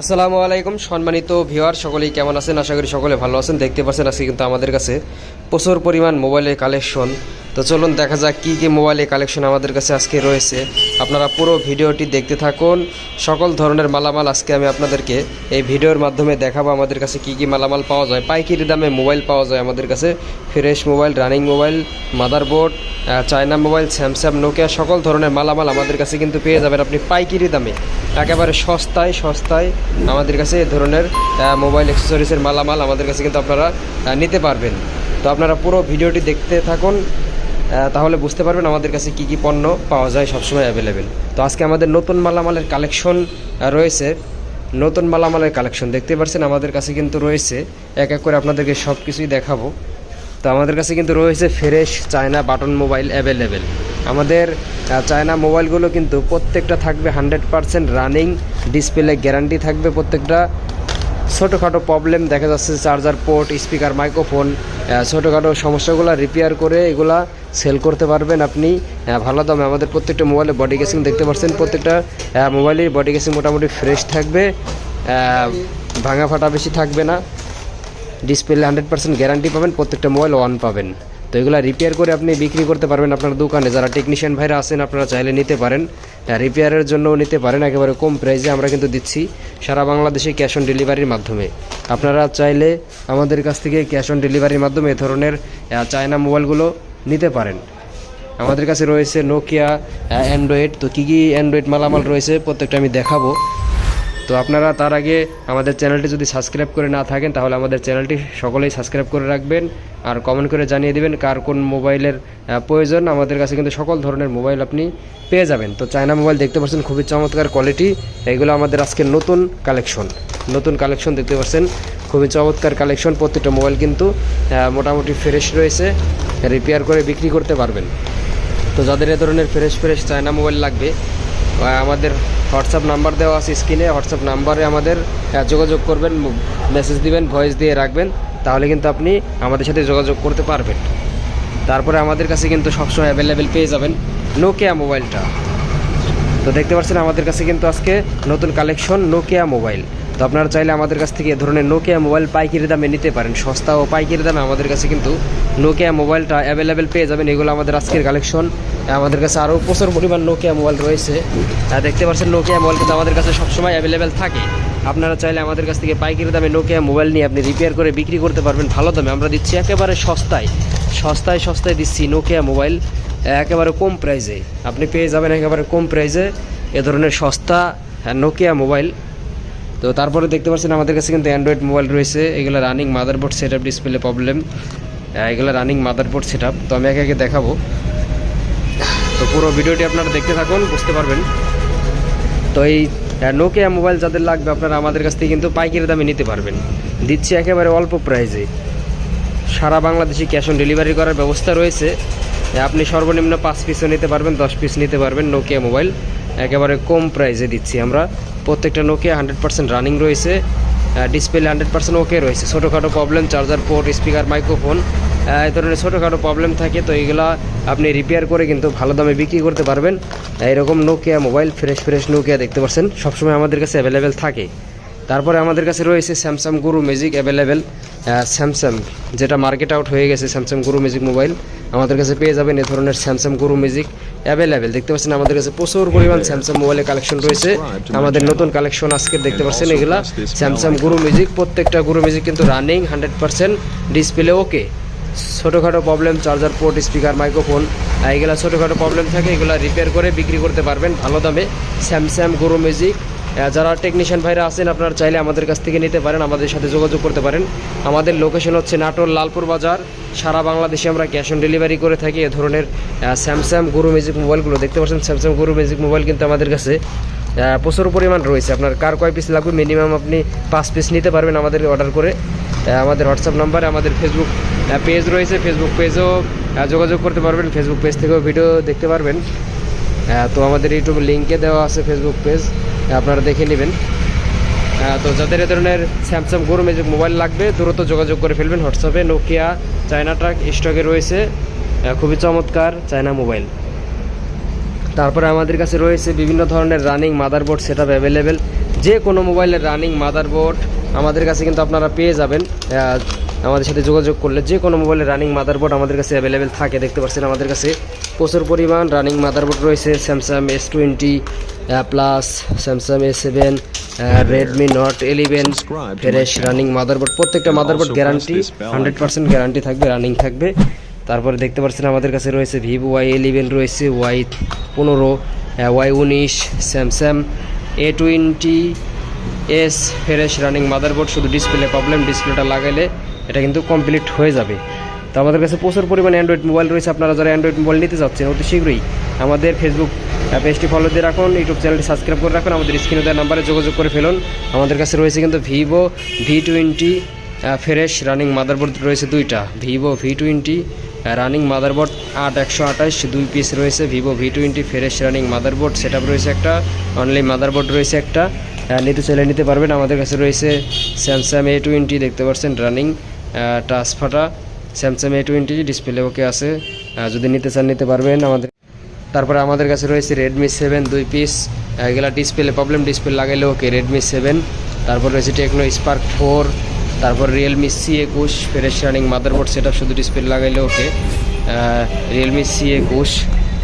আসসালামু আলাইকুম সম্মানিত ভিওয়ার সকলেই কেমন আছেন? আশা করি সকলে ভালো আছেন। দেখতে পাচ্ছেন আজকে কিন্তু আমাদের কাছে প্রচুর পরিমাণ মোবাইলের কালেকশন। তো চলুন দেখা যাক কী কী মোবাইলের কালেকশন আমাদের কাছে আজকে রয়েছে। আপনারা পুরো ভিডিওটি দেখতে থাকুন। সকল ধরনের মালামাল আজকে আমি আপনাদেরকে এই ভিডিওর মাধ্যমে দেখাবো আমাদের কাছে কী কী মালামাল পাওয়া যায়। পাইকারি দামে মোবাইল পাওয়া যায় আমাদের কাছে। Fresh mobile running mobile motherboard China mobile Samsung Nokia সকল ধরনের মালামাল আমাদের কাছে কিন্তু পেয়ে যাবেন আপনি পাইকারি দামে। একেবারে সস্তায় সস্তায় আমাদের কাছে এ ধরনের মোবাইল অ্যাক্সেসরিজের মালামাল আমাদের কাছে কিন্তু আপনারা নিতে পারবেন। তো আপনারা পুরো ভিডিওটি দেখতে থাকুন। তাহলে বুঝতে পারবেন আমাদের কাছে কি কি পণ্য পাওয়া যায় সবসময় অ্যাভেলেবেল তো আজকে আমাদের নতুন মালামালের কালেকশন রয়েছে। নতুন মালামালের কালেকশন দেখতে পাচ্ছেন আমাদের কাছে কিন্তু রয়েছে। এক এক করে আপনাদেরকে সব কিছুই দেখাবো। তো আমাদের কাছে কিন্তু রয়েছে fresh China button mobile available আমাদের চায়না মোবাইলগুলো কিন্তু প্রত্যেকটা থাকবে hundred percent running display guarantee থাকবে প্রত্যেকটা। ছোটোখাটো প্রবলেম দেখা যাচ্ছে চার্জার পোর্ট স্পিকার মাইক্রোফোন ছোটোখাটো সমস্যাগুলো রিপেয়ার করে এগুলা সেল করতে পারবেন আপনি। ভালো দামে আমাদের প্রত্যেকটা মোবাইলে বডি কেসিং দেখতে পাচ্ছেন, প্রত্যেকটা মোবাইলের বডি কেসিং মোটামুটি ফ্রেশ থাকবে ভাঙা ফাটা বেশি থাকবে না। ডিসপ্লে হান্ড্রেড পার্সেন্ট গ্যারান্টি পাবেন, প্রত্যেকটা মোবাইল ওয়ান পাবেন। তো এগুলো রিপেয়ার করে আপনি বিক্রি করতে পারবেন আপনার দোকানে। যারা টেকনিশিয়ান ভাইরা আছেন, আপনারা চাইলে নিতে পারেন। রিপেয়ারের জন্যও নিতে পারেন, একেবারে কম প্রাইসে আমরা কিন্তু দিচ্ছি সারা বাংলাদেশে ক্যাশ অন ডেলিভারির মাধ্যমে। আপনারা চাইলে আমাদের কাছ থেকে ক্যাশ অন ডেলিভারির মাধ্যমে এ ধরনের চায়না মোবাইলগুলো নিতে পারেন। আমাদের কাছে রয়েছে নোকিয়া অ্যান্ড্রয়েড তো কী কী অ্যান্ড্রয়েড মালামাল রয়েছে, প্রত্যেকটা আমি দেখাবো। তো আপনারা তার আগে আমাদের চ্যানেলটি যদি সাবস্ক্রাইব করে না থাকেন, তাহলে আমাদের চ্যানেলটি সকলেই সাবস্ক্রাইব করে রাখবেন আর কমেন্ট করে জানিয়ে দেবেন কার কোন মোবাইলের প্রয়োজন। আমাদের কাছে কিন্তু সকল ধরনের মোবাইল আপনি পেয়ে যাবেন। তো চায়না মোবাইল দেখতে পাচ্ছেন খুবই চমৎকার কোয়ালিটি এগুলো আমাদের আজকে নতুন কালেকশন নতুন কালেকশন দেখতে পাচ্ছেন, খুবই চমৎকার কালেকশন প্রত্যেকটা মোবাইল কিন্তু মোটামুটি ফ্রেশ রয়েছে রিপেয়ার করে বিক্রি করতে পারবেন। তো যাদের এ ধরনের ফ্রেশ ফ্রেশ চায়না মোবাইল লাগবে আমাদের হোয়াটসঅ্যাপ নাম্বার দেওয়া আছে স্ক্রিনে। হোয়াটসঅ্যাপ নাম্বারে আমাদের যোগাযোগ করবেন মেসেজ দিবেন ভয়েস দিয়ে রাখবেন, তাহলে কিন্তু আপনি আমাদের সাথে যোগাযোগ করতে পারবেন। তারপরে আমাদের কাছে কিন্তু সবসময় অ্যাভেলেবেল পেয়ে যাবেন নোকিয়া মোবাইলটা তো দেখতে পাচ্ছেন, আমাদের কাছে কিন্তু আজকে নতুন কালেকশন নোকিয়া মোবাইল তো আপনারা চাইলে আমাদের কাছ থেকে এ ধরনের নোকিয়া মোবাইল পাইকারি দামে নিতে পারেন। সস্তা ও পাইকারি দামে আমাদের কাছে কিন্তু নোকিয়া মোবাইলটা অ্যাভেলেবেল পেয়ে যাবেন। এগুলো আমাদের আজকের কালেকশন আমাদের কাছে আরও প্রচুর পরিমাণ নোকিয়া মোবাইল রয়েছে। আর দেখতে পাচ্ছেন নোকিয়া মোবাইল কিন্তু আমাদের কাছে সবসময় অ্যাভেলেবেল থাকে। আপনারা চাইলে আমাদের কাছ থেকে পাইকারি দামে নোকিয়া মোবাইল নিয়ে আপনি রিপেয়ার করে বিক্রি করতে পারবেন। ভালো দামে আমরা দিচ্ছি একেবারে সস্তায়। সস্তায় সস্তায় দিচ্ছি নোকিয়া মোবাইল একেবারে কম প্রাইসে আপনি পেয়ে যাবেন একেবারে কম প্রাইজে এ ধরনের সস্তা নোকিয়া মোবাইল তো তারপরে দেখতে পাচ্ছেন আমাদের কাছে কিন্তু অ্যান্ড্রয়েড মোবাইল রয়েছে। এগুলো running motherboard set up display problem এগুলো রানিং মাদারবোর্ড সেট আপ তো আমি একে একে দেখাবো। তো পুরো ভিডিওটি আপনারা দেখতে থাকুন, বুঝতে পারবেন। তো এই নোকিয়া মোবাইল যাদের লাগবে, আপনারা আমাদের কাছ থেকে কিন্তু পাইকারি দামে নিতে পারবেন। দিচ্ছি একেবারে অল্প প্রাইজে সারা বাংলাদেশে ক্যাশ অন ডেলিভারি করার ব্যবস্থা রয়েছে। আপনি সর্বনিম্ন পাঁচ পিসও নিতে পারবেন, দশ পিস নিতে পারবেন নোকিয়া মোবাইল একেবারে কম প্রাইসে দিচ্ছি আমরা। প্রত্যেকটা নোকিয়া হান্ড্রেড পার্সেন্ট রানিং রয়েছে। ডিসপ্লে হান্ড্রেড পার্সেন্ট ওকে রয়েছে। ছোটোখাটো problem charger port speaker microphone এই ধরনের ছোটোখাটো প্রবলেম থাকে, তো এইগুলা আপনি রিপেয়ার করে কিন্তু ভালো দামে বিক্রি করতে পারবেন। এইরকম Nokia mobile fresh fresh Nokia দেখতে পাচ্ছেন সবসময় আমাদের কাছে অ্যাভেলেবেল থাকে। তারপরে আমাদের কাছে রয়েছে Samsung Guru magic available Samsung যেটা মার্কেট আউট হয়ে গেছে স্যামসাং গুরু ম্যাজিক মোবাইল আমাদের কাছে পেয়ে যাবেন এ ধরনের স্যামসাং গুরু ম্যাজিক অ্যাভেলেবেল দেখতে পাচ্ছেন আমাদের কাছে প্রচুর পরিমাণ স্যামসাং মোবাইলের কালেকশন রয়েছে। আমাদের নতুন কালেকশন আজকে দেখতে পাচ্ছেন এগুলা। স্যামসাং গুরু মিউজিক প্রত্যেকটা গুরু মিউজিক কিন্তু running hundred percent display okay ছোটোখাটো problem charger port speaker microphone এগুলা ছোটোখাটো প্রবলেম থাকে এগুলা রিপেয়ার করে বিক্রি করতে পারবেন ভালো দামে। স্যামসাং গুরু ম্যাজিক আহ, যারা টেকনিশিয়ান ভাইরা আছেন, আপনারা চাইলে আমাদের কাছ থেকে নিতে পারেন, আমাদের সাথে যোগাযোগ করতে পারেন। আমাদের লোকেশন হচ্ছে নাটোর লালপুর বাজার। সারা বাংলাদেশে আমরা ক্যাশ অন ডেলিভারি করে থাকি। এ ধরনের স্যামসাং গুরু মিউজিক মোবাইলগুলো দেখতে পাচ্ছেন স্যামসাং গুরু মিউজিক মোবাইল কিন্তু আমাদের কাছে প্রচুর পরিমাণ রয়েছে। আপনার কার কয় পিস লাগবে? মিনিমাম আপনি পাঁচ পিস নিতে পারবেন আমাদের অর্ডার করে। আমাদের হোয়াটসঅ্যাপ নাম্বারে আমাদের ফেসবুক পেজ রয়েছে। ফেসবুক পেজও যোগাযোগ করতে পারবেন। ফেসবুক পেজ থেকেও ভিডিও দেখতে পারবেন। তো আমাদের ইউটিউব লিঙ্কে দেওয়া আছে ফেসবুক পেজ আপনারা দেখে নেবেন। তো যাদের এ ধরনের স্যামসাং গরু ম্যাজিক মোবাইল লাগবে, দ্রুত যোগাযোগ করে ফেলবেন হোয়াটসঅ্যাপে নোকিয়া চায়না ট্রাক স্টকে রয়েছে। খুবই চমৎকার চায়না মোবাইল তারপরে আমাদের কাছে রয়েছে বিভিন্ন ধরনের running motherboard set up available যে কোনো মোবাইলের রানিং মাদারবোর্ড আমাদের কাছে কিন্তু আপনারা পেয়ে যাবেন। আমাদের সাথে যোগাযোগ করলে যে কোনো মোবাইলের রানিং মাদারবোর্ড আমাদের কাছে অ্যাভেলেবেল থাকে দেখতে পাচ্ছেন আমাদের কাছে প্রচুর পরিমাণ রানিং মাদারবোর্ড রয়েছে Samsung S twenty plus Samsung S seven Redmi note eleven fresh running motherboard প্রত্যেকটা motherboard guarantee hundred percent guarantee থাকবে রানিং থাকবে। তারপরে দেখতে পাচ্ছেন আমাদের কাছে রয়েছে ভিভো ওয়াই ইলেভেন রয়েছে ওয়াই পনেরো ওয়াই উনিশ Samsung A twenty S fresh running motherboard শুধু ডিসপ্লে প্রবলেম ডিসপ্লেটা লাগাইলে এটা কিন্তু কমপ্লিট হয়ে যাবে। তো আমাদের কাছে প্রচুর পরিমাণে অ্যান্ড্রয়েড মোবাইল রয়েছে। আপনারা যারা অ্যান্ড্রয়েড মোবাইল নিতে চাচ্ছেন অতি শীঘ্রই আমাদের ফেসবুক পেজটি ফলো দিয়ে রাখুন ইউটিউব চ্যানেলটি সাবস্ক্রাইব করে রাখুন, আমাদের স্ক্রিনে দেওয়া নাম্বারে যোগাযোগ করে ফেলুন। আমাদের কাছে রয়েছে কিন্তু Vivo V twenty fresh running motherboard রয়েছে দুইটা। Vivo V twenty running motherboard আট, একশো আঠাশ, দুই পিস রয়েছে। Vivo V twenty fresh running motherboard set রয়েছে একটা অনলি মাদারবোর্ড রয়েছে একটা। নিতে চাইলে নিতে পারবেন। আমাদের কাছে রয়েছে স্যামসাং এ টোয়েন্টি দেখতে পাচ্ছেন রানিং টাচ ফাটা। Samsung A twenty display okay আছে। যদি নিতে চান, নিতে পারবেন। আমাদের তারপরে আমাদের কাছে রয়েছে রেডমি সেভেন দুই পিস এগুলা ডিসপ্লে প্রবলেম ডিসপ্লে লাগাইলে ওকে রেডমি সেভেন তারপর রয়েছে টেকনো স্পার্ক ফোর তারপর রিয়েলমি সি একুশ ফ্রেশ রানিং মাদারবোর্ড সেটা শুধু ডিসপ্লে লাগাইলে ওকে রিয়েলমি সি একুশ,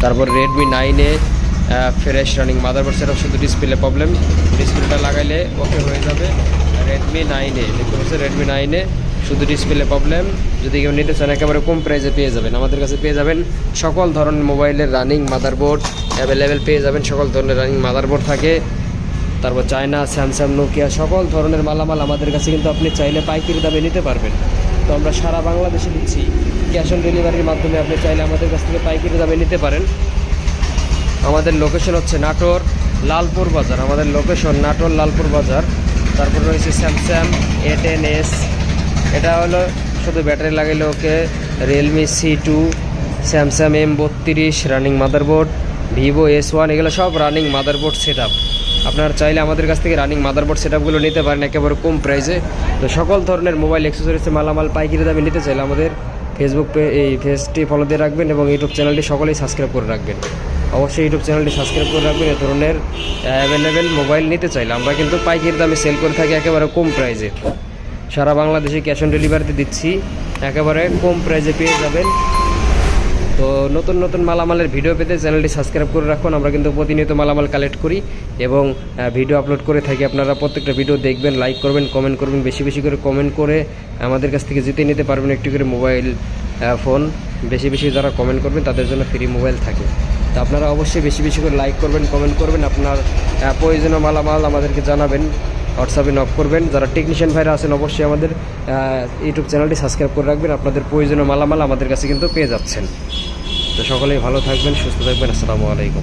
তারপর রেডমি নাইনে ফ্রেশ রানিং মাদারবোর্ড সেটা শুধু ডিসপ্লে প্রবলেম ডিসপ্লেটা লাগাইলে ওকে হয়ে যাবে। রেডমি নাইনে দেখতে পাচ্ছেন রেডমি নাইনে শুধু ডিসপ্লে প্রবলেম যদি কেউ নিতে চান, একেবারে কম প্রাইসে পেয়ে যাবেন। আমাদের কাছে পেয়ে যাবেন সকল ধরনের মোবাইলের রানিং মাদারবোর্ড অ্যাভেলেবেল পেয়ে যাবেন সকল ধরনের রানিং মাদারবোর্ড থাকে। তারপর চায়না স্যামসাং নোকিয়া সকল ধরনের মালামাল আমাদের কাছে কিন্তু আপনি চাইলে পাইকারি দামে নিতে পারবেন। তো আমরা সারা বাংলাদেশে দিচ্ছি। ক্যাশ অন ডেলিভারির মাধ্যমে আপনি চাইলে আমাদের কাছ থেকে পাইকারি দামে নিতে পারেন। আমাদের লোকেশন হচ্ছে নাটোর লালপুর বাজার। আমাদের লোকেশন নাটোর লালপুর বাজার। তারপর রয়েছে স্যামসাং এ টেন এস এটা হলো শুধু ব্যাটারি লাগাইলে okay. Realme C two Samsung M বত্রিশ running motherboard Vivo S one এগুলো সব রানিং মাদারবোর্ড সেট আপ আপনারা চাইলে আমাদের কাছ থেকে রানিং মাদারবোর্ড সেট আপগুলো নিতে পারেন একেবারে কম প্রাইসে তো সকল ধরনের মোবাইল অ্যাক্সেসরিজ মালামাল, পাইকারি দামে নিতে চাইলে আমাদের ফেসবুক পে এই পেজটি ফলো দিয়ে রাখবেন এবং ইউটিউব চ্যানেলটি সকলেই সাবস্ক্রাইব করে রাখবেন। অবশ্যই ইউটিউব চ্যানেলটি সাবস্ক্রাইব করে রাখবেন। এ ধরনের অ্যাভেলেবেল মোবাইল নিতে চাইলে আমরা কিন্তু পাইকারি দামে সেল করে থাকি একেবারে কম প্রাইজে সারা বাংলাদেশে ক্যাশ অন ডেলিভারিতে দিচ্ছি। একেবারে কম প্রাইজে পেয়ে যাবেন। তো নতুন নতুন মালামালের ভিডিও পেতে চ্যানেলটি সাবস্ক্রাইব করে রাখুন। আমরা কিন্তু প্রতিনিয়ত মালামাল কালেক্ট করি এবং ভিডিও আপলোড করে থাকি। আপনারা প্রত্যেকটা ভিডিও দেখবেন লাইক করবেন কমেন্ট করবেন, বেশি বেশি করে কমেন্ট করে আমাদের কাছ থেকে জিতে নিতে পারবেন একটি করে মোবাইল ফোন বেশি বেশি যারা কমেন্ট করবেন, তাদের জন্য ফ্রি মোবাইল থাকে। তো আপনারা অবশ্যই বেশি বেশি করে লাইক করবেন কমেন্ট করবেন, আপনার প্রয়োজনীয় মালামাল আমাদেরকে জানাবেন হোয়াটসঅ্যাপে নক করবেন। যারা টেকনিশিয়ান ভাইরা আছেন, অবশ্যই আমাদের ইউটিউব চ্যানেলটি সাবস্ক্রাইব করে রাখবেন। আপনাদের প্রয়োজনীয় মালামাল আমাদের কাছে কিন্তু পেয়ে যাচ্ছেন। তো সকলেই ভালো থাকবেন, সুস্থ থাকবেন। আসসালামু আলাইকুম।